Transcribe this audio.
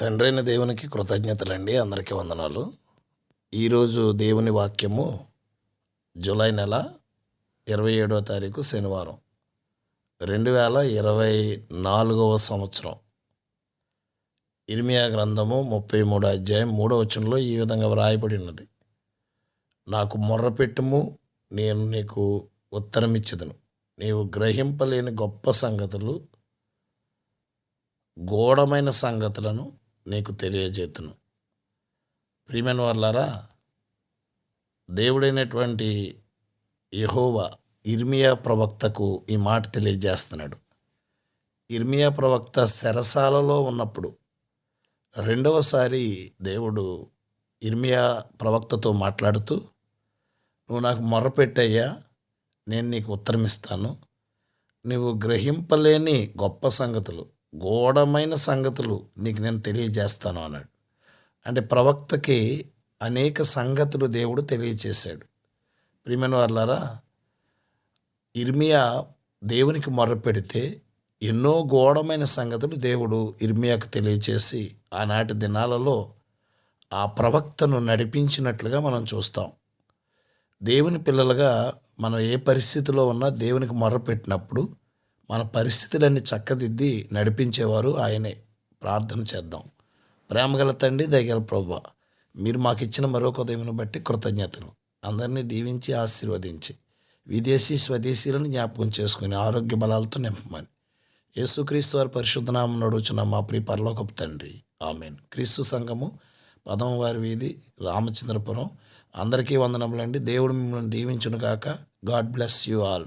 తండ్రైన దేవునికి కృతజ్ఞతలండి. అందరికీ వందనాలు. ఈరోజు దేవుని వాక్యము జూలై నెల ఇరవై ఏడవ తారీఖు శనివారం రెండు వేల ఇరవై నాలుగవ సంవత్సరం. ఇర్మియా గ్రంథము ముప్పై మూడో అధ్యాయం మూడో వచనంలో ఈ విధంగా వ్రాయబడి ఉన్నది. నాకు మొర్రపెట్టుము నేను నీకు ఉత్తరమిచ్చదును. నీవు గ్రహింపలేని గొప్ప సంగతులు గోడమైన సంగతులను నీకు తెలియజేతును. ప్రియమైన వాళ్ళారా దేవుడైనటువంటి యహోవా ఇర్మియా ప్రవక్తకు ఈ మాట తెలియజేస్తున్నాడు. ఇర్మియా ప్రవక్త శరసాలలో ఉన్నప్పుడు రెండవసారి దేవుడు ఇర్మియా ప్రవక్తతో మాట్లాడుతూ నువ్వు నాకు మొరపెట్టయ్యా నేను నీకు ఉత్తరం ఇస్తాను నువ్వు గ్రహింపలేని గొప్ప సంగతులు. గూఢమైన సంగతులు నీకు నేను తెలియజేస్తాను అన్నాడు. అంటే ప్రవక్తకి అనేక సంగతులు దేవుడు తెలియచేశాడు. ప్రియమైన వాళ్ళారా ఇర్మియా దేవునికి మొర్రపెడితే ఎన్నో గోడమైన సంగతులు దేవుడు ఇర్మియాకు తెలియచేసి ఆనాటి దినాలలో ఆ ప్రవక్తను నడిపించినట్లుగా మనం చూస్తాం. దేవుని పిల్లలుగా మనం ఏ పరిస్థితిలో ఉన్నా దేవునికి మొర్రపెట్టినప్పుడు మన పరిస్థితులన్నీ చక్కదిద్ది నడిపించేవారు ఆయనే. ప్రార్థన చేద్దాం. ప్రేమగల తండ్రి దగ్గర ప్రభు మీరు మాకు ఇచ్చిన మరొక ఉదయమును బట్టి కృతజ్ఞతలు. అందరినీ దీవించి ఆశీర్వదించి విదేశీ స్వదేశీలను జ్ఞాపకం చేసుకుని ఆరోగ్య బలాలతో నింపమని. యేసుక్రీస్తు వారి పరిశుద్ధనామం నడుచున్న మా ప్రియ పరలోకపు తండ్రి. ఆమెన్. క్రీస్తు సంఘము పదమవారి వీధి రామచంద్రపురం. అందరికీ వందనములండి. దేవుడు మిమ్మల్ని దీవించును గాక గాడ్ బ్లెస్ యూ ఆల్.